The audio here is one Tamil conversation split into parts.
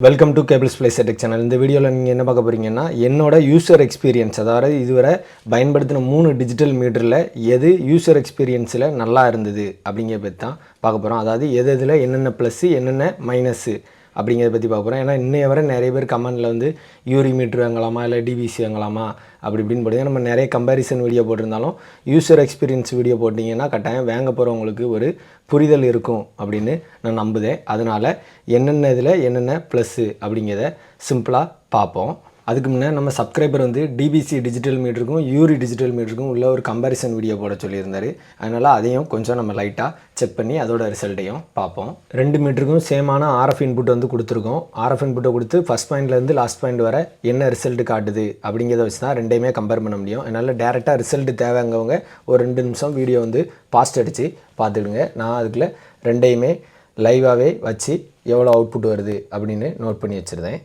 வெல்கம் டு கேபிள்ஸ் பிளே செட்டெக் சேனல் இந்த வீடியோவில் நீங்கள் என்ன பார்க்க போகிறீங்கன்னா என்னோட யூசர் எக்ஸ்பீரியன்ஸ் அதாவது இதுவரை பயன்படுத்தின மூணு டிஜிட்டல் மீட்டரில் எது யூசர் எக்ஸ்பீரியன்ஸில் நல்லா இருந்தது அப்படிங்கிற பற்றி தான் பார்க்க போகிறோம் அதாவது எது எதில் என்னென்ன ப்ளஸ்ஸு என்னென்ன மைனஸு அப்படிங்கிறத பற்றி பார்க்க போகிறோம் ஏன்னா இன்னைய வரை நிறைய பேர் கமெண்டில் வந்து யூரி மீட்ரு வாங்கலாமா? இல்லை டிபிசி வாங்கலாமா? அப்படி இப்படின்னு போடுங்க நம்ம நிறைய கம்பேரிசன் வீடியோ போட்டிருந்தாலும் யூசர் எக்ஸ்பீரியன்ஸ் வீடியோ போட்டிங்கன்னா கட்டாயம் வாங்க போகிறவங்களுக்கு ஒரு புரிதல் இருக்கும் அப்படின்னு நான் நம்புதேன். அதனால் என்னென்ன இதில் என்னென்ன ப்ளஸ்ஸு அப்படிங்கிறத சிம்பிளாக பார்ப்போம். அதுக்கு முன்னே நம்ம சப்ஸ்கிரைபர் வந்து டிபிசி டிஜிட்டல் மீட்டருக்கும் யூரி டிஜிட்டல் மீட்டருக்கும் உள்ள ஒரு கம்பேரிசன் வீடியோ போட சொல்லியிருந்தாரு. அதனால் அதையும் கொஞ்சம் நம்ம லைட்டாக செக் பண்ணி அதோட ரிசல்ட்டையும் பார்ப்போம். ரெண்டு மீட்டருக்கும் சேமான ஆர்எஃப் இன்புட் வந்து கொடுத்துருக்கோம். ஆர்எஃப் இன்புட்டை கொடுத்து ஃபஸ்ட் பாயிண்ட்லேருந்து லாஸ்ட் பாயிண்ட் வர என்ன ரிசல்ட் காட்டுது அப்படிங்கிறத வச்சு தான் ரெண்டையுமே கம்பேர் பண்ண முடியும். அதனால் டேரெக்டாக ரிசல்ட் தேவைங்கவங்க ஒரு ரெண்டு நிமிஷம் வீடியோ வந்து பாஸ்ட் அடித்து பார்த்துக்கிடுங்க நான் அதுக்குள்ள ரெண்டையுமே லைவாகவே வச்சு எவ்வளோ அவுட்புட் வருது அப்படின்னு நோட் பண்ணி வச்சுருந்தேன்.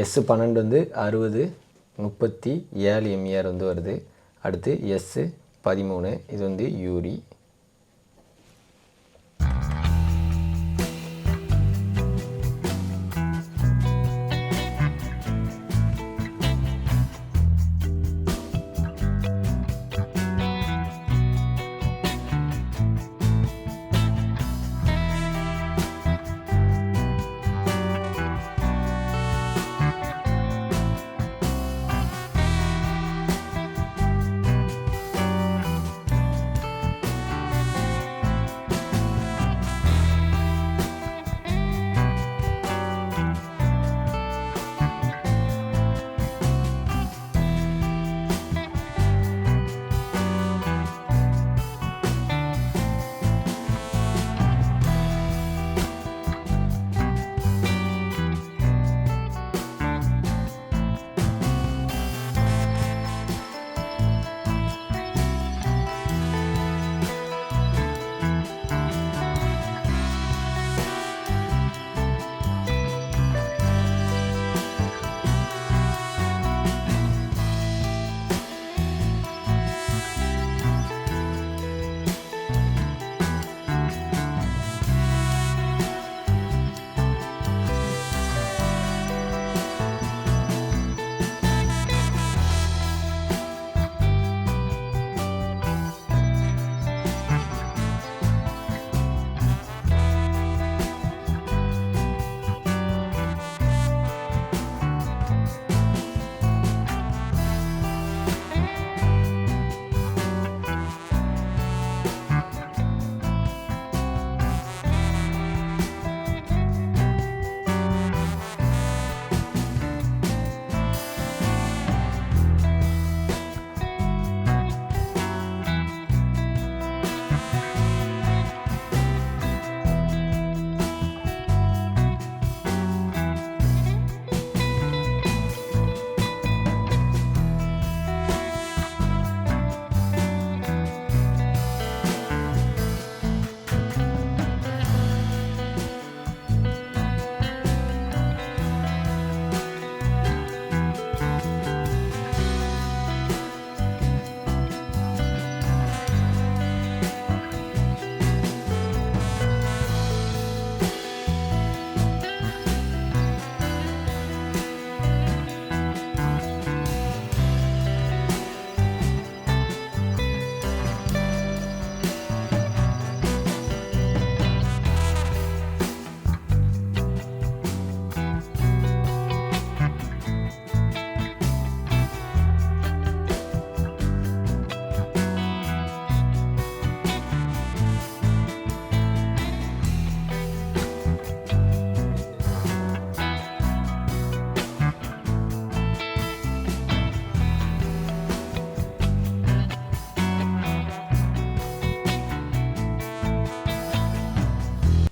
எஸ்ஸு பன்னெண்டு வந்து அறுபது முப்பத்தி ஏழு எம்இஆர் வந்து வருது. அடுத்து எஸ்ஸு பதிமூணு இது வந்து யூரி.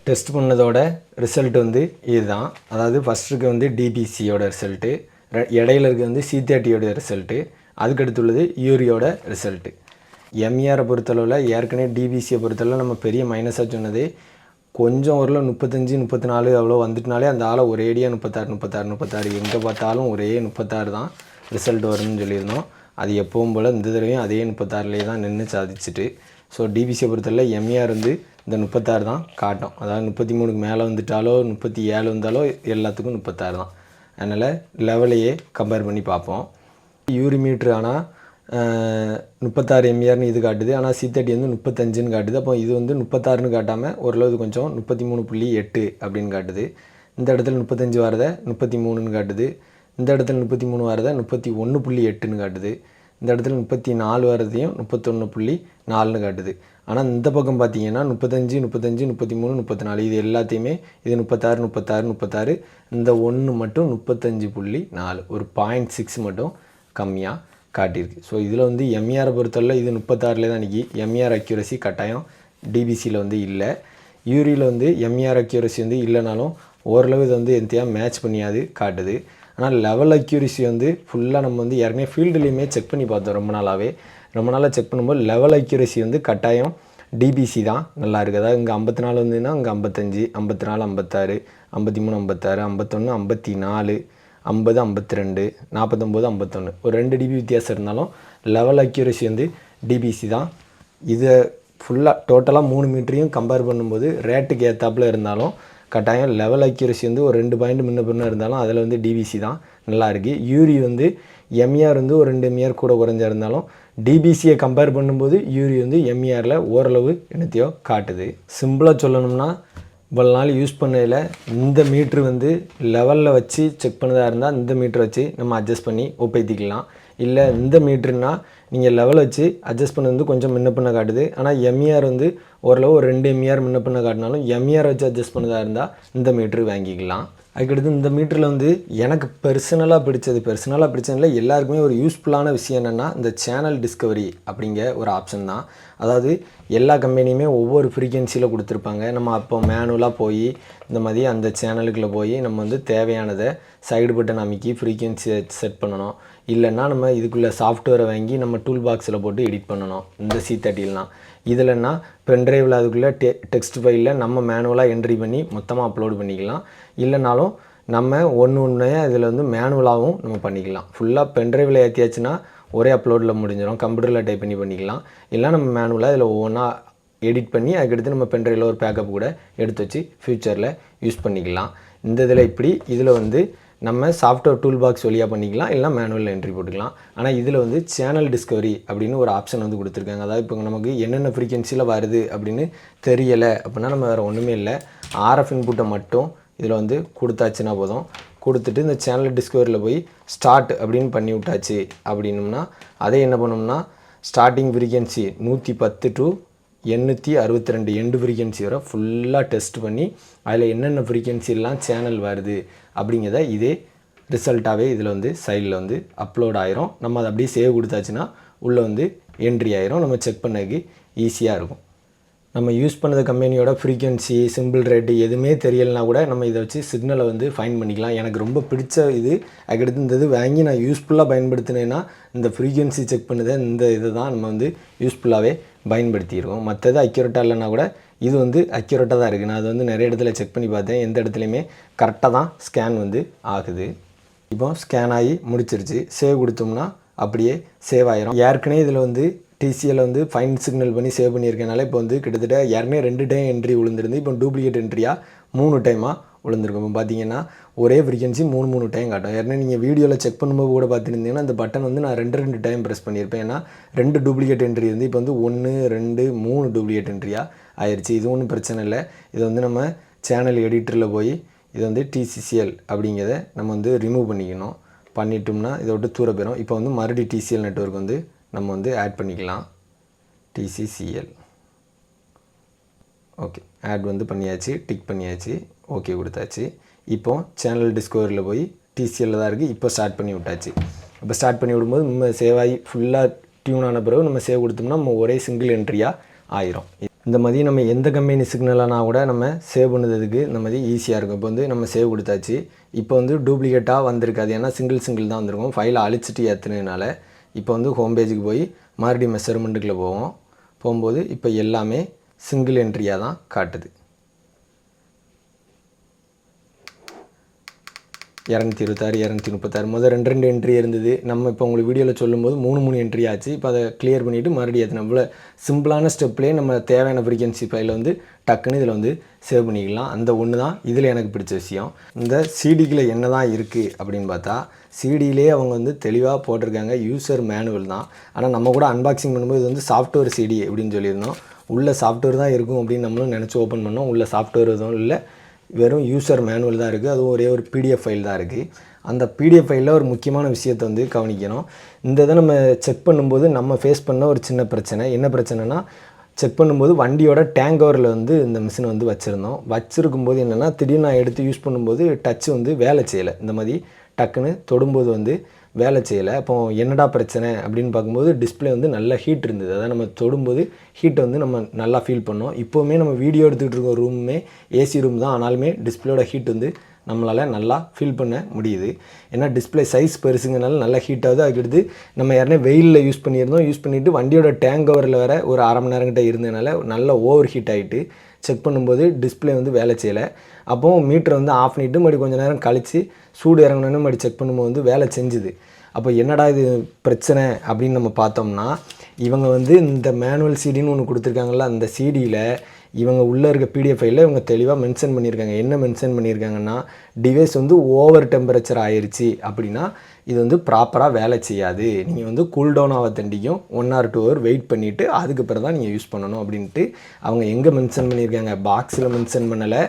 டெஸ்ட் பண்ணதோட ரிசல்ட் வந்து இதுதான். அதாவது ஃபஸ்ட்டுக்கு வந்து டிபிசியோட ரிசல்ட்டு இடையில இருக்க வந்து சி தேர்ட்டியோட ரிசல்ட்டு அதுக்கடுத்துள்ளது யூரியோட ரிசல்ட்டு. எம்இஆரை பொறுத்தளவில் ஏற்கனவே டிபிசியை பொறுத்தளவில் நம்ம பெரிய மைனஸாக சொன்னது கொஞ்சம் ஒரு முப்பத்தஞ்சு முப்பத்தி நாலு அவ்வளோ வந்துட்டுனாலே அந்த ஆளை ஒரேடியாக முப்பத்தாறு முப்பத்தாறு முப்பத்தாறு எங்கே பார்த்தாலும் ஒரே முப்பத்தாறு தான் ரிசல்ட் வரும்னு சொல்லியிருந்தோம். அது எப்பவும் போல் இந்த தடவையும் அதே முப்பத்தாறுலேயே தான் நின்று சாதிச்சுட்டு. ஸோ டிபிசியை பொறுத்தளவில் எம்ஏஆர் வந்து இந்த முப்பத்தாறு தான் காட்டும். அதாவது முப்பத்தி மூணுக்கு மேலே வந்துட்டாலோ முப்பத்தி ஏழு வந்தாலோ எல்லாத்துக்கும் முப்பத்தாறு தான். அதனால் லெவலையே கம்பேர் பண்ணி பார்ப்போம். யூரிமீட்ரு ஆனால் முப்பத்தாறு எம்ஏஆர்னு இது காட்டுது. ஆனால் சி தேர்ட்டி வந்து முப்பத்தஞ்சுன்னு காட்டுது. அப்போ இது வந்து முப்பத்தாறுன்னு காட்டாமல் ஓரளவு கொஞ்சம் முப்பத்தி மூணு புள்ளி எட்டு அப்படின்னு காட்டுது. இந்த இடத்துல முப்பத்தஞ்சு வரதை முப்பத்தி மூணுன்னு காட்டுது. இந்த இடத்துல முப்பத்தி மூணு வரதை முப்பத்தி ஒன்று புள்ளி எட்டுன்னு காட்டுது. இந்த இடத்துல முப்பத்தி நாலு வரதையும் முப்பத்தொன்று புள்ளி நாலுன்னு காட்டுது. ஆனால் இந்த பக்கம் பார்த்தீங்கன்னா முப்பத்தஞ்சு முப்பத்தஞ்சு முப்பத்தி மூணு முப்பத்தி நாலு இது எல்லாத்தையுமே இது முப்பத்தாறு முப்பத்தாறு முப்பத்தாறு இந்த ஒன்று மட்டும் முப்பத்தஞ்சு புள்ளி நாலு ஒரு பாயிண்ட் சிக்ஸ் மட்டும் கம்மியாக காட்டியிருக்கு. ஸோ இதில் வந்து எம்ஆரை பொறுத்தவரை இது முப்பத்தாறில் தான் இன்றைக்கி எம்ஆர் அக்யூரசி கட்டாயம் டிபிசியில் வந்து இல்லை. யூரியில் வந்து எம்ஆர் அக்யூரசி வந்து இல்லைனாலும் ஓரளவு இது வந்து எந்தையாக மேட்ச் பண்ணியாது காட்டுது. ஆனால் லெவல் அக்யூரிசி வந்து ஃபுல்லாக நம்ம வந்து ஏற்கனவே ஃபீல்டுலேயுமே செக் பண்ணி பார்த்தோம் ரொம்ப நாளாகவே ரொம்ப நாளாக செக் பண்ணும்போது லெவல் அக்யூரசி வந்து கட்டாயம். டிபிசி தான் நல்லா இருக்குது அதாவது இங்கே ஐம்பத்தி நாலு வந்துன்னா இங்கே ஐம்பத்தஞ்சு ஐம்பத்தி நாலு ஐம்பத்தாறு ஐம்பத்தி மூணு ஐம்பத்தாறு ஐம்பத்தொன்று ஐம்பத்தி நாலு ஐம்பது ஐம்பத்தி ரெண்டு நாற்பத்தொம்போது ஐம்பத்தொன்று ஒரு ரெண்டு டிபி வித்தியாசம் இருந்தாலும் லெவல் அக்யூரசி வந்து டிபிசி தான். இதை ஃபுல்லாக டோட்டலாக மூணு மீட்டரையும் கம்பேர் பண்ணும்போது ரேட்டுக்கு ஏற்றாப்புல இருந்தாலும் கட்டாயம் லெவல் அக்யூரசி வந்து ஒரு ரெண்டு பாயிண்ட் முன்ன பின்ன இருந்தாலும் அதில் வந்து டிபிசி தான் நல்லா இருக்குது யூரி வந்து எம்ஆர் வந்து ஒரு ரெண்டு எம்ஆர் கூட குறைஞ்சா இருந்தாலும் டிபிசியை கம்பேர் பண்ணும்போது யூரி வந்து எம்இஆரில் ஓரளவு என்னத்தையோ காட்டுது. சிம்பிளாக சொல்லணும்னா இவ்வளோ நாள் யூஸ் பண்ணதில் இந்த மீட்ரு வந்து லெவலில் வச்சு செக் பண்ணதாக இருந்தால் இந்த மீட்ரு வச்சு நம்ம அட்ஜஸ்ட் பண்ணி ஒப்பைத்திக்கலாம். இல்லை இந்த மீட்ருனா நீங்கள் லெவல் வச்சு அட்ஜஸ்ட் பண்ணது வந்து கொஞ்சம் முன்ன பண்ண காட்டுது. ஆனால் எம்இஆர் வந்து ஓரளவு ஒரு ரெண்டு எம்இஆர் முன்ன பண்ண காட்டினாலும் எம்இஆர் வச்சு அட்ஜஸ்ட் பண்ணதாக இருந்தால் இந்த மீட்ரு வாங்கிக்கலாம். அதுக்கடுத்து இந்த மீட்டரில் வந்து எனக்கு பர்சனலாக பிடிச்சது பர்சனலாக பிடிச்சதில் எல்லாருக்குமே ஒரு யூஸ்ஃபுல்லான விஷயம் என்னென்னா இந்த சேனல் டிஸ்கவரி அப்படிங்கிற ஒரு ஆப்ஷன் தான். அதாவது எல்லா கம்பெனியுமே ஒவ்வொரு ஃப்ரீக்வன்சியில் கொடுத்துருப்பாங்க. நம்ம அப்போ மேனுவலாக போய் இந்த மாதிரி அந்த சேனலுக்குள்ளே போய் நம்ம வந்து தேவையானதை சைடு பட்டன் அமைக்கி ஃப்ரீக்வன்சியை செட் பண்ணணும். இல்லைன்னா நம்ம இதுக்குள்ளே சாஃப்ட்வேரை வாங்கி நம்ம டூல் பாக்ஸில் போட்டு எடிட் பண்ணணும். இந்த சி தேர்ட்டிலாம் இதில்னா பென்ட்ரைவில் அதுக்குள்ளே டெ டெக்ஸ்ட் ஃபைலில் நம்ம மேனுவலாக என்ட்ரி பண்ணி மொத்தமாக அப்லோடு பண்ணிக்கலாம். இல்லைனாலும் நம்ம ஒன்று ஒன்றையாக இதில் வந்து மேனுவலாகவும் நம்ம பண்ணிக்கலாம். ஃபுல்லாக பென்ட்ரைவில் ஏற்றியாச்சுன்னா ஒரே அப்லோடில் முடிஞ்சிடும் கம்ப்யூட்டரில் டைப் பண்ணி பண்ணிக்கலாம். இல்லை நம்ம மேனுவலாக இதில் ஒவ்வொன்றா எடிட் பண்ணி அதுக்கடுத்து நம்ம பென்ட்ரைவில் ஒரு பேக்கப் கூட எடுத்து வச்சு ஃப்யூச்சரில் யூஸ் பண்ணிக்கலாம். இந்த இதில் இப்படி இதில் வந்து நம்ம சாஃப்ட்வேர் டூல் பாக்ஸ் வழியாக பண்ணிக்கலாம். இல்லை மேனுவலில் என்ட்ரி போட்டுக்கலாம். ஆனால் இதில் வந்து சேனல் டிஸ்கவரி அப்படின்னு ஒரு ஆப்ஷன் வந்து கொடுத்துருக்காங்க. அதாவது இப்போ நமக்கு என்னென்ன ஃப்ரீக்வன்சியில் வருது அப்படின்னு தெரியலை அப்படின்னா நம்ம வேறு ஒன்றுமே இல்லை. ஆர்எஃப் இன்புட்டை மட்டும் இதில் வந்து கொடுத்தாச்சுன்னா போதும். கொடுத்துட்டு இந்த சேனல் டிஸ்கவரியில் போய் ஸ்டார்ட் அப்படின்னு பண்ணி விட்டாச்சு அப்படின்னம்னா அதை என்ன பண்ணோம்னா ஸ்டார்டிங் ஃப்ரீக்வன்சி நூற்றி பத்து டு எண்ணூற்றி அறுபத்தி ரெண்டு எண்டு ஃப்ரீக்வன்சி வரை ஃபுல்லாக டெஸ்ட் பண்ணி அதில் என்னென்ன ஃப்ரீக்வன்சிலாம் சேனல் வருது அப்படிங்கிறத இதே ரிசல்ட்டாகவே இதில் வந்து சைடில் வந்து அப்லோட் ஆயிரும். நம்ம அதை அப்படியே சேவ் கொடுத்தாச்சுன்னா உள்ளே வந்து என்ட்ரி ஆயிரும். நம்ம செக் பண்ணதுக்கு ஈஸியாக இருக்கும். நம்ம யூஸ் பண்ணது கம்பெனியோட ஃப்ரீக்வன்சி சிம்பிள் ரேட்டு எதுவுமே தெரியலனா கூட நம்ம இதை வச்சு சிக்னலை வந்து ஃபைன் பண்ணிக்கலாம். எனக்கு ரொம்ப பிடிச்ச இது அதுக்கடுத்து இந்த இது வாங்கி நான் யூஸ்ஃபுல்லாக பயன்படுத்தினேன்னா இந்த ஃப்ரீக்வன்சி செக் பண்ணுதை இந்த இதை தான் நம்ம வந்து யூஸ்ஃபுல்லாகவே பயன்படுத்தியிருக்கோம் மற்றது அக்யூரேட்டாக இல்லைனா கூட இது வந்து அக்யூரேட்டாக தான் இருக்குது நான் அது வந்து நிறைய இடத்துல செக் பண்ணி பார்த்தேன். எந்த இடத்துலையுமே கரெக்டாக தான் ஸ்கேன் வந்து ஆகுது. இப்போ ஸ்கேன் ஆகி முடிச்சிருச்சு. சேவ் கொடுத்தோம்னா அப்படியே சேவ் ஆயிரும். ஏற்கனவே இதில் வந்து டிசியில் வந்து ஃபைன் சிக்னல் பண்ணி சேவ் பண்ணியிருக்கனால இப்போ வந்து கிட்டத்தட்ட யாருமே ரெண்டு டைம் என்ட்ரி விழுந்துருந்து இப்போ டூப்ளிகேட் என்ட்ரியாக மூணு டைமாக விழுந்திருக்கும் இப்போ பார்த்தீங்கன்னா ஒரே ஃப்ரீக்வன்சி மூணு மூணு டைம் காட்டும். ஏன்னா நீங்கள் வீடியோவில் செக் பண்ணும்போது கூட பார்த்துருந்தீங்கன்னா அந்த பட்டன் வந்து நான் ரெண்டு ரெண்டு டைம் ப்ரெஸ் பண்ணியிருப்பேன். ஏன்னா ரெண்டு டூப்ளிகேட் என்ட்ரி வந்து இப்போ வந்து ஒன்று ரெண்டு மூணு டூப்ளிகேட் என்ட்ரியாக ஆயிடுச்சு இது ஒன்றும் பிரச்சனை இல்லை. இது வந்து நம்ம சேனல் எடிட்டரில் போய் இது வந்து டிசிசிஎல் அப்படிங்கிறத நம்ம வந்து ரிமூவ் பண்ணிக்கணும். பண்ணிட்டோம்னா இதை விட்டு தூர போயிடும் இப்போ வந்து மறுபடியும் டிசிஎல் நெட்ஒர்க் வந்து நம்ம வந்து ஆட் பண்ணிக்கலாம். டிசிசிஎல் ஓகே ஆட் வந்து பண்ணியாச்சு டிக் பண்ணியாச்சு ஓகே கொடுத்தாச்சு. இப்போ சேனல் டிஸ்கவரியில் போய் டிசிஎல்ல தான் இருக்குது இப்போ ஸ்டார்ட் பண்ணி விட்டாச்சு. இப்போ ஸ்டார்ட் பண்ணி விடும்போது நம்ம சேவ் ஆகி ஃபுல்லாக டியூன் ஆன பிறகு நம்ம சேவ் கொடுத்தோம்னா நம்ம ஒரே சிங்கிள் என்ட்ரியாக ஆயிரும். இந்த மாதிரி நம்ம எந்த கம்பெனி சிக்னலானா கூட நம்ம சேவ் பண்ணுறதுக்கு இந்த மாதிரி ஈஸியாக இருக்கும். இப்போ வந்து நம்ம சேவ் கொடுத்தாச்சு. இப்போ வந்து டூப்ளிகேட்டாக வந்திருக்காது. ஏன்னா சிங்கிள் சிங்கிள் தான் வந்திருக்கும். ஃபைலை அழிச்சிட்டு ஏற்றுனதுனால இப்போ வந்து ஹோம் பேஜுக்கு போய் மறுபடியும் மெஷர்மெண்ட்டுக்குள்ளே போவோம். போகும்போது இப்போ எல்லாமே சிங்கிள் என்ட்ரியாக தான் காட்டுது. இரநூத்தி இருபத்தாறு இரநூத்தி முப்பத்தாறு. முதல் ரெண்டு ரெண்டு என்ட்ரி இருந்தது. நம்ம இப்போ உங்களுக்கு வீடியோவில் சொல்லும்போது மூணு மூணு என்ட்ரி ஆச்சு. இப்போ அதை கிளியர் பண்ணிவிட்டு மறுபடியும் அது நம்மள சிம்பிளான ஸ்டெப்லேயே நம்ம தேவையான ஃப்ரீக்வன்சி ஃபைலை வந்து டக்குன்னு இதில் வந்து சேவ் பண்ணிக்கலாம். அந்த ஒன்று தான் இதில் எனக்கு பிடிச்ச விஷயம். இந்த சிடிக்கில் என்ன தான் இருக்குது அப்படின்னு பார்த்தா சிடியிலே அவங்க வந்து தெளிவாக போட்டிருக்காங்க. யூசர் மேனுவல் தான். ஆனால் நம்ம கூட அன்பாக்சிங் பண்ணும்போது இது வந்து சாஃப்ட்வேர் சிடி அப்படின்னு சொல்லியிருந்தோம். உள்ள சாஃப்ட்வேர் தான் இருக்கும் அப்படின்னு நம்மளும் நினச்சி ஓப்பன் பண்ணோம். உள்ள சாஃப்ட்வேர் எதுவும் இல்லை. வெறும் யூசர் மேனுவல் தான் இருக்குது அதுவும் ஒரே ஒரு பிடிஎஃப் ஃபைல் தான் இருக்குது அந்த பிடிஎஃப் ஃபைலில் ஒரு முக்கியமான விஷயத்தை வந்து கவனிக்கணும். இந்த இதை நம்ம செக் பண்ணும்போது நம்ம ஃபேஸ் பண்ண ஒரு சின்ன பிரச்சனை. என்ன பிரச்சனைனா செக் பண்ணும்போது வண்டியோட டேங்க் கவரில் வந்து இந்த மிஷினை வந்து வச்சுருந்தோம். வச்சுருக்கும் போது என்னென்னா திடீர்னு நான் எடுத்து யூஸ் பண்ணும்போது டச்சு வந்து வேலை செய்யலை. இந்த மாதிரி டக்குன்னு தொடும்போது வந்து வேலை செய்யலை. அப்போ என்னடா பிரச்சனை அப்படின்னு பார்க்கும்போது டிஸ்பிளே வந்து நல்ல ஹீட் இருந்தது. அதான் நம்ம தொடும்போது ஹீட்டை வந்து நம்ம நல்லா ஃபீல் பண்ணோம். இப்போவுமே நம்ம வீடியோ எடுத்துகிட்டு இருக்க ரூமுமே ஏசி ரூம் தான். ஆனாலுமே டிஸ்பிளேயோட ஹீட் வந்து நம்மளால் நல்லா ஃபீல் பண்ண முடியுது. ஏன்னா டிஸ்பிளே சைஸ் பெருசுங்கனால நல்லா ஹீட் ஆகுது. அதுக்கடுத்து நம்ம யாருனே வெயிலில் யூஸ் பண்ணியிருந்தோம். யூஸ் பண்ணிவிட்டு வண்டியோட டேங்க் கவரில் வேறு ஒரு அரை மணி நேரம் கிட்டே இருந்ததுனால நல்லா ஓவர் ஹீட் ஆகிட்டு செக் பண்ணும்போது டிஸ்பிளே வந்து வேலை செய்யலை. அப்போது மீட்டரை வந்து ஆஃப் பண்ணிவிட்டு மறுபடி கொஞ்சம் நேரம் கழித்து சூடு இறங்கணுன்னு மறுபடி செக் பண்ணும்போது வந்து வேலை செஞ்சுது. அப்போ என்னடா இது பிரச்சனை அப்படின்னு நம்ம பார்த்தோம்னா இவங்க வந்து இந்த மேனுவல் சீடின்னு ஒன்று கொடுத்துருக்காங்களா அந்த சீடியில் இவங்க உள்ளே இருக்க பிடிஎஃப் ஃபைலில் இவங்க தெளிவாக மென்ஷன் பண்ணியிருக்காங்க. என்ன மென்ஷன் பண்ணியிருக்காங்கன்னா டிவைஸ் வந்து ஓவர் டெம்பரேச்சர் ஆயிடுச்சு அப்படின்னா இது வந்து ப்ராப்பராக வேலை செய்யாது. நீங்கள் வந்து கூல்டவுன் ஆக தண்டிக்கும் one or two hour wait பண்ணிவிட்டு அதுக்கு பிறகு தான் நீங்கள் யூஸ் பண்ணணும் அப்படின்ட்டு அவங்க எங்கே மென்ஷன் பண்ணியிருக்காங்க? பாக்ஸில் மென்ஷன் பண்ணலை.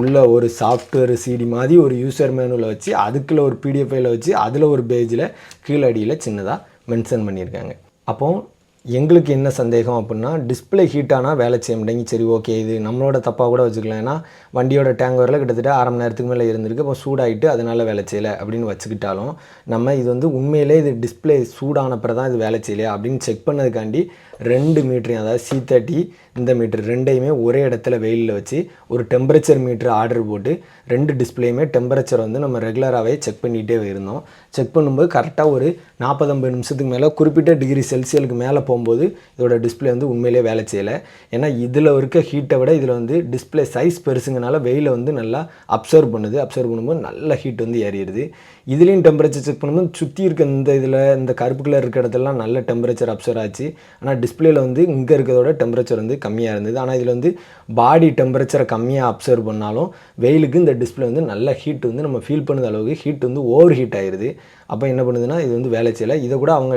உள்ள ஒரு சாஃப்ட்வேர் சிடி மாதிரி ஒரு யூசர் மேனுவில் வச்சு அதுக்குள்ள ஒரு பிடிஎஃப் ஃபைலை வச்சு அதில் ஒரு பேஜில் கீழடியில் சின்னதாக மென்ஷன் பண்ணியிருக்காங்க. அப்போது எங்களுக்கு என்ன சந்தேகம் அப்படின்னா டிஸ்பிளே ஹீட் ஆனால் வேலை செய்ய மாட்டேங்கி சரி ஓகே இது நம்மளோட தப்பாக கூட வச்சுக்கலாம். ஏன்னா வண்டியோட டேங்க் வரல கிட்டத்தட்ட அரை மணி நேரத்துக்கு மேலே இருந்திருக்கு. அப்போ சூடாகிட்டு அதனால் வேலை செய்யலை அப்படின்னு வச்சுக்கிட்டாலும் நம்ம இது வந்து உண்மையிலே இது டிஸ்பிளே சூடான பிறகு தான் இது வேலை செய்யலையா அப்படின்னு செக் பண்ணதுக்காண்டி ரெண்டு மீட்டரையும் அதாவது சி தேர்ட்டி இந்த மீட்ரு ரெண்டையுமே ஒரே இடத்துல வெயிலில் வச்சு ஒரு டெம்பரேச்சர் மீட்ரு ஆர்டர் போட்டு ரெண்டு டிஸ்பிளேயுமே டெம்பரேச்சர் வந்து நம்ம ரெகுலராகவே செக் பண்ணிகிட்டே இருந்தோம். செக் பண்ணும்போது கரெக்டாக ஒரு நாற்பது ஐம்பது நிமிஷத்துக்கு மேலே குறிப்பிட்ட டிகிரி செல்சியலுக்கு மேலே போகும்போது இதோட டிஸ்பிளே வந்து உண்மையிலே வேலை செய்யலை. ஏன்னா இதில் இருக்க ஹீட்டை விட இதில் வந்து டிஸ்பிளே சைஸ் பெருசுங்கனால வெயிலை வந்து நல்லா அப்சர்வ் பண்ணுது. அப்சர்வ் பண்ணும்போது நல்ல ஹீட் வந்து ஏறிடுது. இதுலேயும் டெம்பரேச்சர் செக் பண்ணும்போது சுற்றி இருக்க இந்த இதில் இந்த கருப்பு கலர் இருக்க இடத்துலலாம் நல்ல டெம்பரேச்சர் அப்சர்வ் ஆச்சு. ஆனால் டிஸ்பிளேயில் வந்து இங்கே இருக்கிறதோட டெம்பரேச்சர் வந்து கம்மியாக இருந்தது. ஆனால் இதில் வந்து பாடி டெம்பரேச்சரை கம்மியாக அப்சர்வ் பண்ணாலும் வெயிலுக்கு இந்த டிஸ்பிளே வந்து நல்ல ஹீட் வந்து நம்ம ஃபீல் பண்ணுற அளவுக்கு ஹீட் வந்து ஓவர் ஹீட் ஆயிடுது அப்போ என்ன பண்ணுதுன்னா இது வந்து வேலை செய்யலை. இதை கூட அவங்க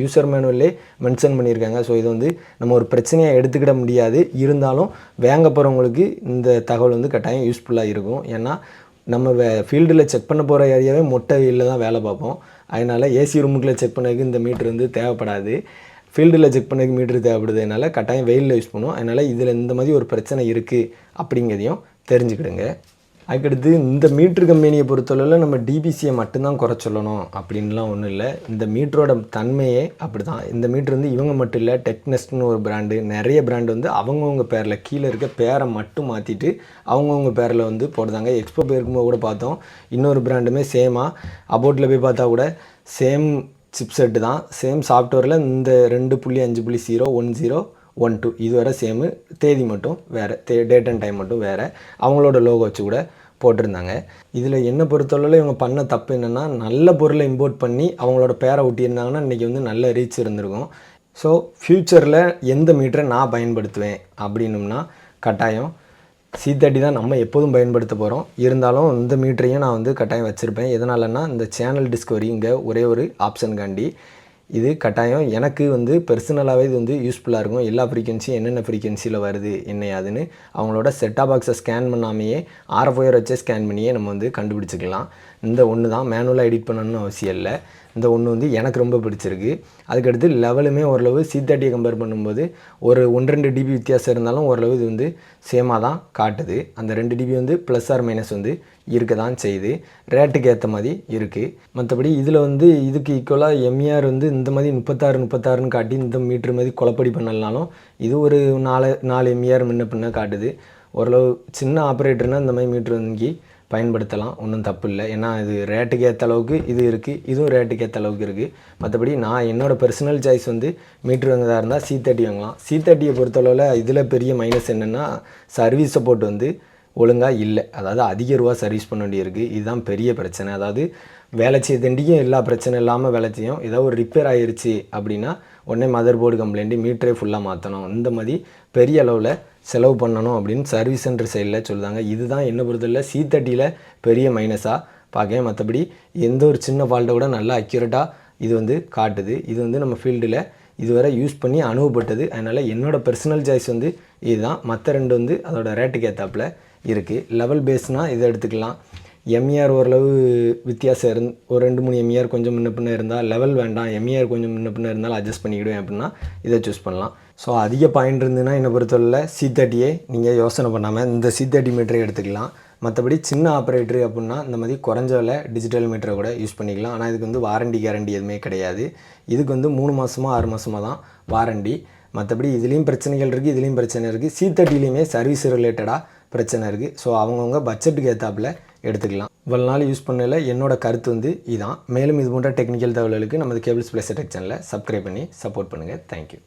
யூசர் மேனுவல்லே மென்ஷன் பண்ணியிருக்காங்க. ஸோ இது வந்து நம்ம ஒரு பிரச்சனையாக எடுத்துக்கிட முடியாது. இருந்தாலும் வேங்க போகிறவங்களுக்கு இந்த தகவல் வந்து கட்டாயம் யூஸ்ஃபுல்லாக இருக்கும். ஏன்னா நம்ம வே ஃபீல்டில் செக் பண்ண போகிற ஏரியாவே மொட்டை வெயிலில் தான் வேலை பார்ப்போம். அதனால் ஏசி ரூமுக்குள்ளே செக் பண்ணதுக்கு இந்த மீட்ரு வந்து தேவைப்படாது. ஃபீல்டில் செக் பண்ணதுக்கு மீட்ரு தேவைப்படுதுனால கட்டாயம் வெயிலில் யூஸ் பண்ணுவோம். அதனால் இதில் இந்த மாதிரி ஒரு பிரச்சனை இருக்குது அப்படிங்கிறதையும் தெரிஞ்சுக்கிடுங்க. அதுக்கடுத்து இந்த மீட்ரு கம்பெனியை பொறுத்தளவில் நம்ம டிபிசியை மட்டும்தான் குறை சொல்லணும் அப்படின்லாம் ஒன்றும் இல்லை. இந்த மீட்டரோட தன்மையே அப்படி தான் இந்த மீட்ரு வந்து இவங்க மட்டும் இல்லை டெக்னஸ்ட்னு ஒரு பிராண்டு நிறைய பிராண்டு வந்து அவங்கவுங்க பேரில் கீழே இருக்க பேரை மட்டும் மாற்றிட்டு அவங்கவுங்க பேரில் வந்து போடுறாங்க. எக்ஸ்போ போயிருக்கும்போது கூட பார்த்தோம். இன்னொரு பிராண்டுமே சேமாக அபோட்டில் போய் பார்த்தா கூட சேம் சிப்செட்டு தான். சேம் சாஃப்ட்வேரில் இந்த ரெண்டு புள்ளி அஞ்சு புள்ளி zero one zero one two இது வரை சேமு தேதி மட்டும் வேறு தே டேட் அண்ட் டைம் மட்டும் வேறு. அவங்களோட லோகோ வச்சு கூட போட்டிருந்தாங்க. இதில் என்ன பொறுத்தளவில் இவங்க பண்ண தப்பு என்னென்னா நல்ல பொருளை இம்போர்ட் பண்ணி அவங்களோட பேரை ஒட்டியிருந்தாங்கன்னா இன்றைக்கி வந்து நல்ல ரீச் இருந்திருக்கும். ஸோ ஃப்யூச்சரில் எந்த மீட்டரை நான் பயன்படுத்துவேன் அப்படின்னும்னா கட்டாயம். சி தேர்ட்டி தான் நம்ம எப்போதும் பயன்படுத்த போகிறோம் இருந்தாலும் இந்த மீட்டரையும் நான் வந்து கட்டாயம் வச்சுருப்பேன். எதனாலன்னா இந்த சேனல் டிஸ்கவரிங்க ஒரே ஒரு ஆப்ஷன் காண்டி. இது கட்டாயம். எனக்கு வந்து பர்சனலாகவே இது வந்து யூஸ்ஃபுல்லாக இருக்கும். எல்லா ஃப்ரீக்வன்சியும் என்னென்ன ஃப்ரீக்வன்சியில் வருது என்ன அதுன்னு அவங்களோட செட்டா பாக்ஸை ஸ்கேன் பண்ணாமையே ஆர்எஃப்ஒயர் வச்சே ஸ்கேன் பண்ணியே நம்ம வந்து கண்டுபிடிச்சிக்கலாம். இந்த ஒன்று தான் மேனுவலாக எடிட் பண்ணணும்னு அவசியம் இல்லை. இந்த ஒன்று வந்து எனக்கு ரொம்ப பிடிச்சிருக்கு. அதுக்கடுத்து லெவலுமே ஓரளவு சி தேர்ட்டியை கம்பேர் பண்ணும்போது ஒரு ஒன்று ரெண்டு டிபி வித்தியாசம் இருந்தாலும் ஓரளவு இது வந்து சேமாக தான் காட்டுது. அந்த ரெண்டு டிபி வந்து ப்ளஸ் ஆர் மைனஸ் வந்து இருக்க தான் செய்யுது. ரேட்டுக்கு ஏற்ற மாதிரி இருக்குது மற்றபடி இதில் வந்து இதுக்கு ஈக்குவலாக எம்இஆர் வந்து இந்த மாதிரி முப்பத்தாறு முப்பத்தாறுன்னு காட்டி இந்த மீட்ரு மாதிரி குழப்படி பண்ணலனாலும் இது ஒரு நாலு நாலு எம்இஆர் முன்ன பின்ன காட்டுது. ஓரளவு சின்ன ஆப்ரேட்டர்னால் இந்த மாதிரி மீட்ரு வாங்கி பயன்படுத்தலாம் ஒன்றும் தப்பு இல்லை. ஏன்னா இது ரேட்டுக்கு ஏற்ற அளவுக்கு இது இருக்குது இதுவும் ரேட்டுக்கு ஏற்ற அளவுக்கு இருக்குது மற்றபடி நான் என்னோடய பர்சனல் சாய்ஸ் வந்து மீட்ரு வாங்குறதா இருந்தால் சி தேர்ட்டி வாங்கலாம். சி தேர்ட்டியை பொறுத்தளவில் இதில் பெரிய மைனஸ் என்னென்னா சர்வீஸ் சப்போர்ட் வந்து ஒழுங்காக இல்லை. அதாவது அதிக ரூபா சர்வீஸ் பண்ண வேண்டியிருக்கு. இதுதான் பெரிய பிரச்சனை. அதாவது வேலை செய்ய தண்டியும் எல்லா பிரச்சனை இல்லாமல் வேலை செய்யும். ஏதாவது ஒரு ரிப்பேர் ஆகிருச்சு அப்படின்னா உடனே மதர் போர்டு கம்ப்ளைண்ட்டு மீட்டரே ஃபுல்லாக மாற்றணும் இந்த மாதிரி பெரிய அளவில் செலவு பண்ணணும் அப்படின்னு சர்வீஸ் சென்டர் சைடில் சொல்லுதாங்க இதுதான் என்ன பொறுத்தவரை சி தேர்ட்டியில் பெரிய மைனஸாக பார்க்கேன் மற்றபடி எந்த ஒரு சின்ன ஃபால்ட்டை கூட நல்லா அக்யூரேட்டாக இது வந்து காட்டுது. இது வந்து நம்ம ஃபீல்டில் இதுவரை யூஸ் பண்ணி அனுபவப்பட்டது. அதனால் என்னோடய பர்சனல் சாய்ஸ் வந்து இதுதான். மற்ற ரெண்டு வந்து அதோட ரேட்டுக்கு ஏற்றாப்புல இருக்குது லெவல் பேஸ்னால் இதை எடுத்துக்கலாம். எம்இஆர் ஓரளவு வித்தியாசம் இருந் ஒரு ரெண்டு மூணு எம்இஆர் கொஞ்சம் முன்ன பின்ன இருந்தால் லெவல் வேண்டாம். எம்இஆர் கொஞ்சம் முன்ன பின்ன இருந்தாலும் அட்ஜஸ்ட் பண்ணிக்கிடுவேன் அப்படின்னா இதை சூஸ் பண்ணலாம். ஸோ அதிக பாயிண்ட் இருந்ததுன்னா என்னை பொறுத்தவரை சி தேர்ட்டியே நீங்கள் யோசனை பண்ணாமல் இந்த சி தேர்ட்டி மீட்டரை எடுத்துக்கலாம். மற்றபடி சின்ன ஆப்ரேட்டரு அப்படின்னா இந்த மாதிரி குறைஞ்ச விலை டிஜிட்டல் மீட்டரை கூட யூஸ் பண்ணிக்கலாம். ஆனால் இதுக்கு வந்து வாரண்டி கேரண்டி எதுவுமே கிடையாது. இதுக்கு வந்து மூணு மாதமாக ஆறு மாதமாக தான் வாரண்டி மற்றபடி இதுலேயும் பிரச்சனைகள் இருக்குது இதுலேயும் பிரச்சனை இருக்குது சி தேர்ட்டிலையுமே சர்வீஸ் ரிலேட்டடாக பிரச்சனை இருக்குது ஸோ அவங்கவுங்க பட்ஜெட்டுக்கு ஏற்றாப்புல எடுத்துக்கலாம். இவ்வளோ நாள் யூஸ் பண்ணல என்னோட கருத்து வந்து இதான். மேலும் இது போன்ற டெக்னிக்கல் தகவல்களுக்கு நமது கேபிள்ஸ் ப்ளஸ் டெக் சேனலை சப்ஸ்கிரைப் பண்ணி சப்போர்ட் பண்ணுங்கள் தேங்க்யூ